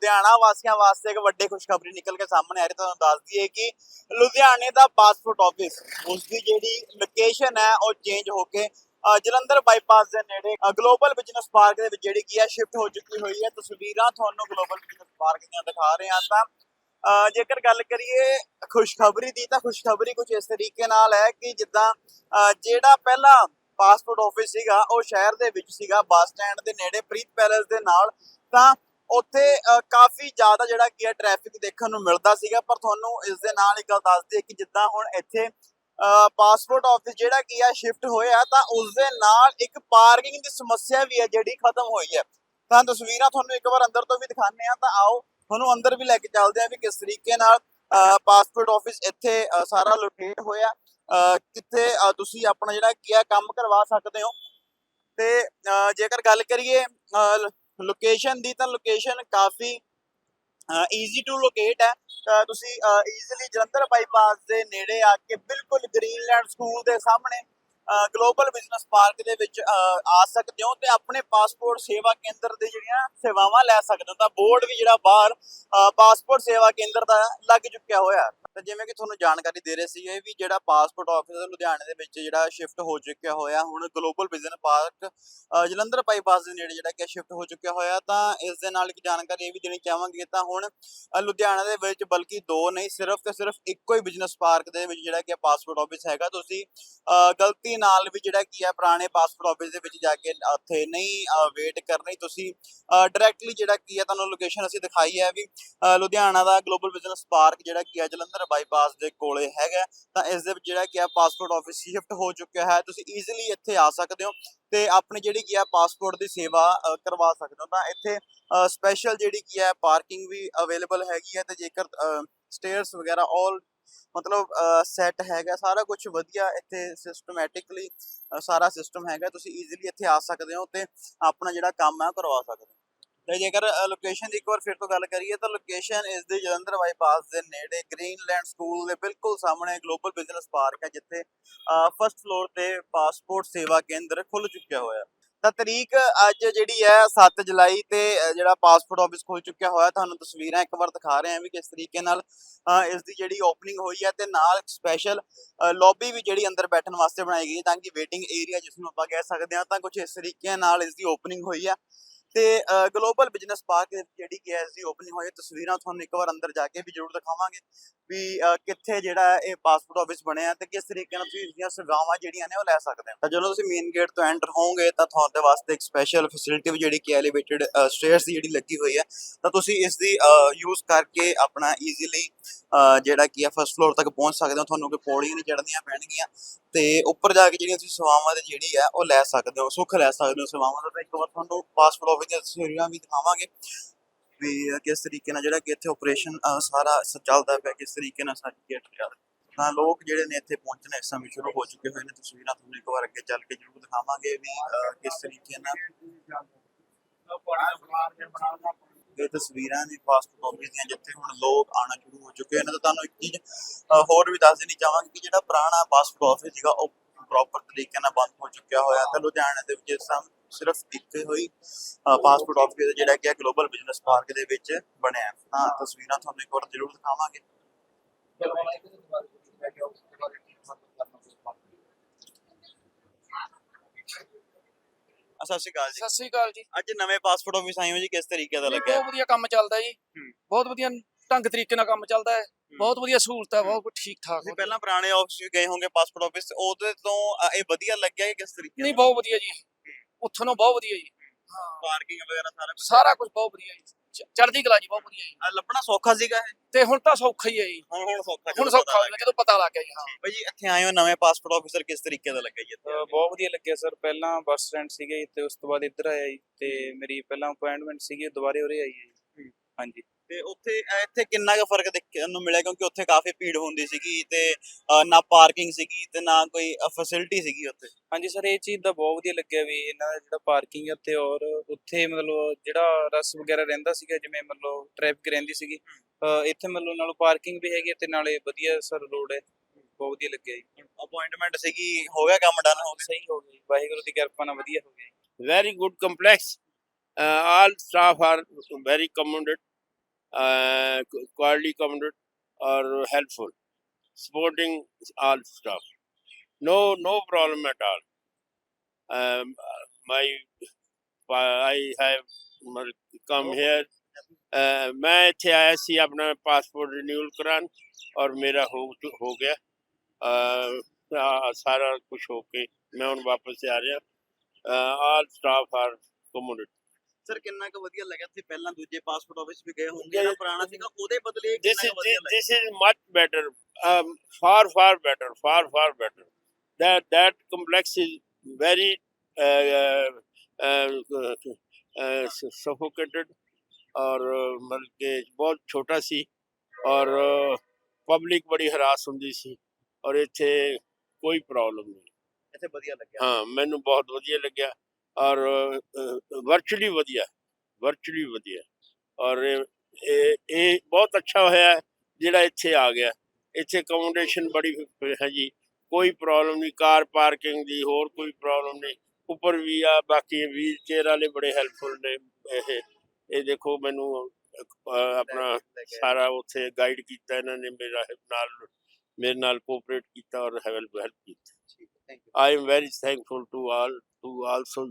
ਲੁਧਿਆਣਾ ਵਾਸੀਆਂ ਵਾਸਤੇ ਇੱਕ ਵੱਡੀ ਖੁਸ਼ਖਬਰੀ ਨਿਕਲ ਕੇ ਸਾਹਮਣੇ ਆ ਰਹੀ ਤੁਹਾਨੂੰ ਦੱਸ ਦਈਏ ਕਿ ਲੁਧਿਆਣੇ ਦਾ ਪਾਸਪੋਰਟ ਆਫਿਸ ਉਸ ਦੀ ਜਿਹੜੀ ਲੋਕੇਸ਼ਨ ਹੈ, ਉਹ ਚੇਂਜ ਹੋ ਕੇ ਜਲੰਧਰ ਬਾਈਪਾਸ ਦੇ ਨੇੜੇ ਗਲੋਬਲ ਬਿਜ਼ਨਸ ਪਾਰਕ ਦੇ ਵਿੱਚ ਜਿਹੜੀ ਕੀ ਹੈ ਸ਼ਿਫਟ ਹੋ ਚੁੱਕੀ ਹੋਈ ਹੈ। ਤਸਵੀਰਾਂ ਤੁਹਾਨੂੰ ਗਲੋਬਲ ਬਿਜ਼ਨਸ ਪਾਰਕ ਦੀਆਂ ਦਿਖਾ ਰਹੇ ਹਾਂ ਤਾਂ ਜੇਕਰ ਗੱਲ ਕਰੀਏ ਖੁਸ਼ਖਬਰੀ ਦੀ ਤਾਂ ਖੁਸ਼ਖਬਰੀ ਕੁਝ ਇਸ ਤਰੀਕੇ ਨਾਲ ਹੈ ਕਿ ਜਿੱਦਾਂ ਜਿਹੜਾ ਪਹਿਲਾ ਪਾਸਪੋਰਟ ਆਫਿਸ ਸੀਗਾ, ਉਹ ਸ਼ਹਿਰ ਦੇ ਵਿੱਚ ਸੀਗਾ, ਬੱਸ ਸਟੈਂਡ ਦੇ ਨੇੜੇ ਪ੍ਰੀਤ ਪੈਲੇਸ ਦੇ ਨਾਲ। ਤਾਂ ਉੱਥੇ ਕਾਫੀ ਜ਼ਿਆਦਾ ਜਿਹੜਾ ਕੀ ਹੈ ਟ੍ਰੈਫਿਕ ਦੇਖਣ ਨੂੰ ਮਿਲਦਾ ਸੀਗਾ, ਪਰ ਤੁਹਾਨੂੰ ਇਸ ਦੇ ਨਾਲ ਇੱਕ ਗੱਲ ਦੱਸ ਦਈਏ ਕਿ ਜਿੱਦਾਂ ਹੁਣ ਇੱਥੇ ਪਾਸਪੋਰਟ ਆਫਿਸ ਜਿਹੜਾ ਕੀ ਹੈ ਸ਼ਿਫਟ ਹੋਇਆ, ਤਾਂ ਉਸ ਦੇ ਨਾਲ ਇੱਕ ਪਾਰਕਿੰਗ ਦੀ ਸਮੱਸਿਆ ਵੀ ਹੈ ਜਿਹੜੀ ਖਤਮ ਹੋਈ ਹੈ। ਤਾਂ ਤਸਵੀਰਾਂ ਤੁਹਾਨੂੰ ਇੱਕ ਵਾਰ ਅੰਦਰ ਤੋਂ ਵੀ ਦਿਖਾਉਂਦੇ ਆ ਤਾਂ ਆਓ, ਤੁਹਾਨੂੰ ਅੰਦਰ ਵੀ ਲੈ ਕੇ ਚੱਲਦੇ ਆ ਵੀ ਕਿਸ ਤਰੀਕੇ ਨਾਲ ਪਾਸਪੋਰਟ ਆਫਿਸ ਇੱਥੇ ਸਾਰਾ ਲੋਕੇਟ ਹੋਇਆ। ਕਿੱਥੇ ਤੁਸੀਂ ਆਪਣਾ ਜਿਹੜਾ ਕੀ ਹੈ ਕੰਮ ਕਰਵਾ ਸਕਦੇ ਹੋ। ਤੇ ਜੇਕਰ ਗੱਲ ਕਰੀਏ ਲੋਕੇਸ਼ਨ ਦੀ ਤਾਂ ਲੋਕੇਸ਼ਨ ਕਾਫੀ ਈਜ਼ੀ ਟੂ ਲੋਕੇਟ ਹੈ। ਤੁਸੀਂ ਈਜ਼ੀਲੀ ਜਲੰਧਰ ਬਾਈਪਾਸ ਦੇ ਨੇੜੇ ਆ ਕੇ ਬਿਲਕੁਲ ਗ੍ਰੀਨਲੈਂਡ ਸਕੂਲ ਦੇ ਸਾਹਮਣੇ ਗਲੋਬਲ ਬਿਜ਼ਨਸ ਪਾਰਕ ਦੇ ਵਿੱਚ ਆ ਸਕਦੇ ਹੋ ਤੇ ਆਪਣੇ ਪਾਸਪੋਰਟ ਸੇਵਾ ਕੇਂਦਰ ਦੇ ਜਿਹੜੀਆਂ ਸੇਵਾਵਾਂ ਲੈ ਸਕਦੇ ਹੋ। ਤਾਂ ਬੋਰਡ ਵੀ ਜਿਹੜਾ ਬਾਹਰ ਪਾਸਪੋਰਟ ਸੇਵਾ ਕੇਂਦਰ ਦਾ ਲੱਗ ਚੁੱਕਿਆ ਹੋਇਆ। ਤਾਂ ਜਿਵੇਂ ਕਿ ਤੁਹਾਨੂੰ ਜਾਣਕਾਰੀ ਦੇ ਰਹੇ ਸੀ ਇਹ ਵੀ ਜਿਹੜਾ ਪਾਸਪੋਰਟ ਆਫਿਸ ਲੁਧਿਆਣੇ ਦੇ ਵਿੱਚ ਜਿਹੜਾ ਸ਼ਿਫਟ ਹੋ ਚੁੱਕਿਆ ਹੋਇਆ, ਹੁਣ global business park Jalandhar bypass ਦੇ ਨੇੜੇ ਜਿਹੜਾ ਕਿ ਸ਼ਿਫਟ ਹੋ ਚੁੱਕਿਆ ਹੋਇਆ, ਤਾਂ ਇਸ ਦੇ ਨਾਲ ਇੱਕ ਜਾਣਕਾਰੀ ਇਹ ਵੀ ਦੇਣੀ ਚਾਹਾਂਗੇ ਤਾਂ ਹੁਣ ਲੁਧਿਆਣਾ ਦੇ ਵਿੱਚ ਬਲਕਿ ਦੋ ਨਹੀਂ, ਸਿਰਫ ਤੇ ਸਿਰਫ ਇੱਕੋ ਹੀ ਬਿਜ਼ਨਸ ਪਾਰਕ ਦੇ ਵਿੱਚ ਜਿਹੜਾ ਕਿ ਪਾਸਪੋਰਟ ਆਫਿਸ ਹੈਗਾ, ਤੁਸੀਂ ਗਲਤੀ ਨਾਲ ਵੀ ਜਿਹੜਾ ਕੀ ਹੈ ਪੁਰਾਣੇ ਪਾਸਪੋਰਟ ਆਫਿਸ ਦੇ ਵਿੱਚ ਜਾ ਕੇ ਉੱਥੇ ਨਹੀਂ ਵੇਟ ਕਰਨੀ, ਤੁਸੀਂ ਡਾਇਰੈਕਟਲੀ ਜਿਹੜਾ ਕੀ ਹੈ ਤੁਹਾਨੂੰ ਲੋਕੇਸ਼ਨ ਅਸੀਂ ਦਿਖਾਈ ਹੈ ਵੀ ਲੁਧਿਆਣਾ ਦਾ ਗਲੋਬਲ ਬਿਜ਼ਨਸ ਪਾਰਕ ਜਿਹੜਾ ਕੀ ਹੈ ਜਲੰਧਰ ਬਾਈਪਾਸ ਦੇ ਕੋਲੇ ਹੈਗਾ ਤਾਂ ਇਸ ਦੇ ਵਿੱਚ ਜਿਹੜਾ ਕੀ ਆ ਪਾਸਪੋਰਟ ਆਫਿਸ ਸ਼ਿਫਟ ਹੋ ਚੁੱਕਿਆ ਹੈ, ਤੁਸੀਂ ਈਜ਼ੀਲੀ ਇੱਥੇ ਆ ਸਕਦੇ ਹੋ ਤੇ ਆਪਣੀ ਜਿਹੜੀ ਕੀ ਹੈ ਪਾਸਪੋਰਟ ਦੀ ਸੇਵਾ ਕਰਵਾ ਸਕਦੇ ਹੋ। ਤਾਂ ਇੱਥੇ ਸਪੈਸ਼ਲ ਜਿਹੜੀ ਕੀ ਹੈ ਪਾਰਕਿੰਗ ਵੀ ਅਵੇਲੇਬਲ ਹੈਗੀ ਹੈ ਤੇ ਜੇਕਰ ਸਟੇਅਰਸ ਵਗੈਰਾ ਆਲ ਮਤਲਬ ਸੈੱਟ ਹੈਗਾ, ਸਾਰਾ ਕੁਝ ਵਧੀਆ ਇੱਥੇ ਸਿਸਟਮੈਟਿਕਲੀ ਸਾਰਾ ਸਿਸਟਮ ਹੈਗਾ, ਤੁਸੀਂ ਈਜ਼ੀਲੀ ਇੱਥੇ ਆ ਸਕਦੇ ਹੋ ਤੇ ਆਪਣਾ ਜਿਹੜਾ ਕੰਮ ਹੈ ਉਹ ਕਰਵਾ ਸਕਦੇ ਹੋ। ਤੇ ਜੇਕਰ ਲੋਕੇਸ਼ਨ ਦੀ ਇੱਕ ਵਾਰ ਫਿਰ ਤੋਂ ਗੱਲ ਕਰੀਏ ਤਾਂ ਲੋਕੇਸ਼ਨ ਇਸ ਦੇ ਜਲੰਧਰ ਬਾਈਪਾਸ ਦੇ ਨੇੜੇ ਗ੍ਰੀਨਲੈਂਡ ਸਕੂਲ ਦੇ ਬਿਲਕੁਲ ਸਾਹਮਣੇ ਗਲੋਬਲ ਬਿਜ਼ਨਸ ਪਾਰਕ ਹੈ, ਜਿੱਥੇ ਫਰਸਟ ਫਲੋਰ ਤੇ ਪਾਸਪੋਰਟ ਸੇਵਾ ਕੇਂਦਰ ਖੁੱਲ ਚੁੱਕਿਆ ਹੋਇਆ। ਤਾਂ ਤਰੀਕ ਅੱਜ ਜਿਹੜੀ ਹੈ 7 ਜੁਲਾਈ ਤੇ ਜਿਹੜਾ ਪਾਸਪੋਰਟ ਆਫਿਸ ਖੁੱਲ ਚੁੱਕਿਆ ਹੋਇਆ, ਤੁਹਾਨੂੰ ਤਸਵੀਰਾਂ ਇੱਕ ਵਾਰ ਦਿਖਾ ਰਹੇ ਹਾਂ ਵੀ ਕਿਸ ਤਰੀਕੇ ਨਾਲ ਇਸ ਦੀ ਜਿਹੜੀ ਓਪਨਿੰਗ ਹੋਈ ਹੈ ਤੇ ਨਾਲ ਸਪੈਸ਼ਲ ਲੌਬੀ ਵੀ ਜਿਹੜੀ ਅੰਦਰ ਬੈਠਣ ਵਾਸਤੇ ਬਣਾਈ ਗਈ ਹੈ, ਤਾਂ ਕਿ ਵੇਟਿੰਗ ਏਰੀਆ ਜਿਸ ਨੂੰ ਆਪਾਂ ਕਹਿ ਸਕਦੇ ਹਾਂ, ਤਾਂ ਕੁਝ ਇਸ ਤਰੀਕੇ ਨਾਲ ਇਸ ਦੀ ਓਪਨਿੰਗ ਹੋਈ ਹੈ। ਤੇ ਗਲੋਬਲ ਬਿਜ਼ਨਸ ਪਾਰਕ ਜਿਹੜੀ ਕਿ ਹੈ ਇਸ ਦੀ ਓਪਨਿੰਗ ਹੋਈ ਤਸਵੀਰਾਂ ਤੁਹਾਨੂੰ ਇੱਕ ਵਾਰ ਅੰਦਰ ਜਾ ਕੇ ਵੀ ਜ਼ਰੂਰ ਦਿਖਾਵਾਂਗੇ ਵੀ ਕਿੱਥੇ ਜਿਹੜਾ ਇਹ ਪਾਸਪੋਰਟ ਆਫਿਸ ਬਣਿਆ ਤੇ ਕਿਸ ਤਰੀਕੇ ਨਾਲ ਤੁਸੀਂ ਇਸਦੀਆਂ ਸੇਵਾਵਾਂ ਜਿਹੜੀਆਂ ਨੇ ਉਹ ਲੈ ਸਕਦੇ ਹੋ। ਤਾਂ ਜਦੋਂ ਤੁਸੀਂ ਮੇਨ ਗੇਟ ਤੋਂ ਐਂਟਰ ਹੋਵੋਗੇ ਤਾਂ ਤੁਹਾਡੇ ਵਾਸਤੇ ਇੱਕ ਸਪੈਸ਼ਲ ਫੈਸਿਲਿਟੀ ਵੀ ਜਿਹੜੀ ਕਿ ਐਲੀਵੇਟਡ ਸਟੇਅਰਸ ਦੀ ਜਿਹੜੀ ਲੱਗੀ ਹੋਈ ਹੈ, ਤਾਂ ਤੁਸੀਂ ਇਸ ਦੀ ਯੂਜ਼ ਕਰਕੇ ਆਪਣਾ ਈਜ਼ੀਲੀ ਜਿਹੜਾ ਕੀ ਹੈ ਫਸਟ ਫਲੋਰ ਤੱਕ ਪਹੁੰਚ ਸਕਦੇ ਹੋ, ਤੁਹਾਨੂੰ ਕੋਈ ਪੌੜੀਆਂ ਨਹੀਂ ਚੜ੍ਹਨੀਆਂ ਪੈਣਗੀਆਂ ਤੇ ਉੱਪਰ ਜਾ ਕੇ ਜਿਹੜੀਆਂ ਤੁਸੀਂ ਸੇਵਾਵਾਂ ਦੇ ਜਿਹੜੀ ਹੈ ਉਹ ਲੈ ਸਕਦੇ ਹੋ, ਸੁੱਖ ਲੈ ਸਕਦੇ ਹੋ ਸੇਵਾਵਾਂ ਦਾ। ਤਾਂ ਇੱਕ ਵਾਰ ਤੁਹਾਨੂੰ ਪਾਸਪੋਰਟ ਆਫਿਸ ਦੀਆਂ ਤਸਵੀਰਾਂ ਵੀ ਦਿਖਾਵਾਂਗੇ ਵੀ ਕਿਸ ਤਰੀਕੇ ਨਾਲ ਜਿਹੜਾ ਕਿ ਇੱਥੇ ਆਪਰੇਸ਼ਨ ਸਾਰਾ ਚੱਲਦਾ ਪਿਆ, ਕਿਸ ਤਰੀਕੇ ਨਾਲ ਸਾਡੀ ਗੇਟ ਚੱਲ ਤਾਂ ਲੋਕ ਜਿਹੜੇ ਨੇ ਇੱਥੇ ਪਹੁੰਚਣਾ ਇਸ ਸਮੇਂ ਸ਼ੁਰੂ ਹੋ ਚੁੱਕੇ ਹੋਏ ਨੇ। ਤਸਵੀਰਾਂ ਤੁਹਾਨੂੰ ਇੱਕ ਵਾਰ ਅੱਗੇ ਚੱਲ ਕੇ ਜ਼ਰੂਰ ਦਿਖਾਵਾਂਗੇ ਵੀ ਕਿਸ ਤਰੀਕੇ ਨਾਲ ਇਹ ਤਸਵੀਰਾਂ ਨੇ ਪਾਸਪੋਰਟ ਆਫਿਸ ਦੀਆਂ, ਜਿੱਥੇ ਹੁਣ ਲੋਕ ਆਣਾ ਸ਼ੁਰੂ ਹੋ ਚੁੱਕੇ ਨੇ ਤਾਂ ਤੁਹਾਨੂੰ ਇੱਕ ਚੀਜ਼ ਹੋਰ ਵੀ ਦੱਸ ਦੇਣੀ ਚਾਹਾਂਗੇ ਕਿ ਜਿਹੜਾ ਪੁਰਾਣਾ ਪਾਸਪੋਰਟ ਆਫਿਸ ਸੀਗਾ, ਉਹ ਪ੍ਰੋਪਰ ਤਰੀਕੇ ਨਾਲ ਬੰਦ ਹੋ ਚੁੱਕਿਆ ਹੋਇਆ ਤੇ ਲੁਧਿਆਣੇ ਦੇ ਵਿੱਚ ਸਿਰਫ ਇੱਕ ਹੋਈ ਪਾਸਪੋਰਟ ਆਫਿਸ ਜਿਹੜਾ ਕਿ ਗਲੋਬਲ ਬਿਜ਼ਨਸ ਪਾਰਕ ਦੇ ਵਿੱਚ ਬਣਿਆ ਹੈ। ਤਾਂ ਤਸਵੀਰਾਂ ਤੁਹਾਨੂੰ ਇੱਕ ਵਾਰ ਜ਼ਰੂਰ ਦਿਖਾਵਾਂਗੇ। ਸਤਿ ਸ਼੍ਰੀ ਅਕਾਲ ਜੀ। ਸਤਿ ਸ੍ਰੀ ਅਕਾਲ ਜੀ। ਅੱਜ ਨਵੇਂ ਪਾਸਪੋਰਟ ਆਫਿਸ ਆਏ ਹੋ ਜੀ ਕਿਸ ਤਰੀਕੇ ਦਾ ਲੱਗਿਆ? ਬਹੁਤ ਵਧੀਆ ਕੰਮ ਚੱਲਦਾ ਜੀ। ਬਹੁਤ ਵਧੀਆ ਢੰਗ ਤਰੀਕੇ ਨਾਲ ਕੰਮ ਚੱਲਦਾ ਹੈ। ਬਹੁਤ ਵਧੀਆ ਸਹੂਲਤ ਹੈ ਬਹੁਤ ਠੀਕ ਠਾਕ ਤੁਸੀਂ ਪਹਿਲਾਂ ਪੁਰਾਣੇ ਆਫਿਸ ਵੀ ਗਏ ਹੋਗੇ ਪਾਸਪੋਰਟ ਆਫਿਸ ਉਹਦੇ ਤੋਂ ਇਹ ਵਧੀਆ ਲੱਗਿਆ ਕਿ ਕਿਸ ਤਰੀਕੇ ਨਹੀਂ ਬਹੁਤ ਵਧੀਆ ਜੀ। ਉੱਥੋਂ ਨੂੰ ਬਹੁਤ ਵਧੀਆ ਜੀ। ਹਾਂ। ਪਾਰਕਿੰਗ ਵਗੈਰਾ ਸਾਰਾ ਕੁਝ ਸਾਰਾ ਕੁਝ ਬਹੁਤ ਵਧੀਆ ਜੀ। ਚੜ੍ਹਦੀ ਕਲਾ ਜੀ ਬਹੁਤ ਵਧੀਆ ਜੀ। ਲੱਭਣਾ ਸੌਖਾ ਸੀਗਾ ਇਹ? ਤੇ ਹੁਣ ਤਾਂ ਸੌਖਾ ਹੀ ਹੈ ਜੀ। ਹੁਣ ਹੁਣ ਸੌਖਾ ਹੁਣ ਸੌਖਾ ਹੋ ਗਿਆ ਜਦੋਂ ਪਤਾ ਲੱਗ ਗਿਆ ਜੀ ਹਾਂ। ਭਾਈ ਜੀ ਇੱਥੇ ਆਏ ਹੋ ਨਵੇਂ ਪਾਸਪੋਰਟ ਆਫਿਸਰ ਕਿਸ ਤਰੀਕੇ ਦਾ ਲੱਗਿਆ ਜੀ ਇੱਥੇ? ਅਹ ਬਹੁਤ ਵਧੀਆ ਲੱਗਿਆ ਸਰ। ਪਹਿਲਾਂ ਬੱਸ ਸਟੈਂਡ ਸੀਗੇ ਤੇ ਉਸ ਤੋਂ ਬਾਅਦ ਇੱਧਰ ਆਇਆ ਜੀ ਤੇ ਮੇਰੀ ਪਹਿਲਾਂ ਅਪਾਇੰਟਮੈਂਟ ਸੀਗੀ ਦੁਬਾਰੇ ਉਰੇ ਆਈ ਹੈ ਜੀ। ਹਾਂਜੀ। ਤੇ ਉੱਥੇ ਇੱਥੇ ਕਿੰਨਾ ਕੁ ਫ਼ਰਕ ਦੇਖਣ ਨੂੰ ਮਿਲਿਆ? ਕਿਉਂਕਿ ਉੱਥੇ ਕਾਫੀ ਭੀੜ ਹੁੰਦੀ ਸੀਗੀ ਤੇ ਨਾ ਪਾਰਕਿੰਗ ਸੀਗੀ ਤੇ ਨਾ ਕੋਈ ਫੈਸਿਲਿਟੀ ਸੀਗੀ ਉੱਥੇ। ਹਾਂਜੀ ਸਰ ਇਹ ਚੀਜ਼ ਦਾ ਬਹੁਤ ਵਧੀਆ ਲੱਗਿਆ ਵੀ ਇਹਨਾਂ ਦਾ ਜਿਹੜਾ ਪਾਰਕਿੰਗ ਹੈ ਉੱਥੇ ਔਰ ਉੱਥੇ ਮਤਲਬ ਜਿਹੜਾ ਰਸ ਵਗੈਰਾ ਰਹਿੰਦਾ ਸੀਗਾ ਜਿਵੇਂ ਮਤਲਬ ਟ੍ਰੈਫਿਕ ਰਹਿੰਦੀ ਸੀਗੀ ਅਹ ਇੱਥੇ ਮਤਲਬ ਨਾਲ ਪਾਰਕਿੰਗ ਵੀ ਹੈਗੀ ਹੈ ਤੇ ਨਾਲੇ ਵਧੀਆ ਸਰ ਰੋਡ ਹੈ। ਬਹੁਤ ਵਧੀਆ ਲੱਗਿਆ ਜੀ। ਅਪਾਇੰਟਮੈਂਟ ਸੀਗੀ ਹੋ ਗਿਆ ਕੰਮ ਡਨ ਹੋ ਗਿਆ? ਸਹੀ ਹੋ ਗਿਆ ਜੀ। ਵਾਹਿਗੁਰੂ ਦੀ ਕਿਰਪਾ ਨਾਲ ਵਧੀਆ ਹੋ ਗਿਆ ਜੀ। Very good complex. Uh, all staff are very commended uh, qu- quality accommodated or helpful, supporting all staff. No, no problem at all. Um, uh, my, I have ਮ- come here. Uh, ਮੈਂ ਇੱਥੇ ਆਇਆ ਸੀ ਆਪਣਾ passport renewal ਕਰਾਉਣ ਔਰ ਮੇਰਾ ਹੋ ਚੁ- ਹੋ ਗਿਆ ਅਹ, ਆ ਸਾਰਾ ਕੁਝ ਹੋ ਕੇ ਮੈਂ ਹੁਣ ਵਾਪਸ ਆ ਰਿਹਾ all staff are accommodate sir ਕਿੰਨਾ ਕੁ ਵਧੀਆ ਲੱਗਿਆ ਤੁਸੀਂ ਪਹਿਲਾਂ ਦੂਜੇ ਪਾਸਪੋਰਟ ਆਫਿਸ ਵੀ ਗਏ ਹੋਣਗੇ Yeah. ਜਿਹੜਾ ਪੁਰਾਣਾ ਸੀਗਾ ਉਹਦੇ ਬਦਲੇ ਇਹ this ਕਿੰਨਾ is ਕੁ ਵਧੀਆ this, this is much better um, far far better far far better that that complex is very uh, uh, uh, uh, suffocated और uh, मतलब कि बहुत छोटा ਸੀ ਔਰ ਪਬਲਿਕ ਬੜੀ ਹਰਾਸ ਹੁੰਦੀ ਸੀ ਔਰ ਇੱਥੇ ਕੋਈ ਪ੍ਰੋਬਲਮ ਨਹੀਂ ਇੱਥੇ ਵਧੀਆ ਲੱਗਿਆ ਹਾਂ ਮੈਨੂੰ ਬਹੁਤ ਵਧੀਆ ਲੱਗਿਆ ਔਰ ਵਰਚੁਅਲੀ ਵਧੀਆ ਵਰਚੁਅਲੀ ਵਧੀਆ। ਔਰ ਇਹ ਇਹ ਬਹੁਤ ਅੱਛਾ ਹੋਇਆ ਜਿਹੜਾ ਇੱਥੇ ਆ ਗਿਆ। ਇੱਥੇ ਅਕੋਮੋਡੇਸ਼ਨ ਬੜੀ ਹੈ ਜੀ। ਕੋਈ ਪ੍ਰੋਬਲਮ ਨਹੀਂ ਕਾਰ ਪਾਰਕਿੰਗ ਦੀ ਹੋਰ ਕੋਈ ਪ੍ਰੋਬਲਮ ਨਹੀਂ। ਉੱਪਰ ਵੀ ਆ ਬਾਕੀ ਵੀਲ ਚੇਅਰ ਵਾਲੇ ਬੜੇ ਹੈਲਪਫੁਲ ਨੇ ਇਹ। ਇਹ ਦੇਖੋ ਮੈਨੂੰ ਆਪਣਾ ਸਾਰਾ ਉੱਥੇ ਗਾਈਡ ਕੀਤਾ ਇਹਨਾਂ ਨੇ ਮੇਰਾ ਨਾਲ ਮੇਰੇ ਨਾਲ ਕੋਆਪਰੇਟ ਕੀਤਾ ਔਰ ਹੈਲਪ ਹੈਲਪ ਕੀਤੀ। Thank you I am very thankful to all, to also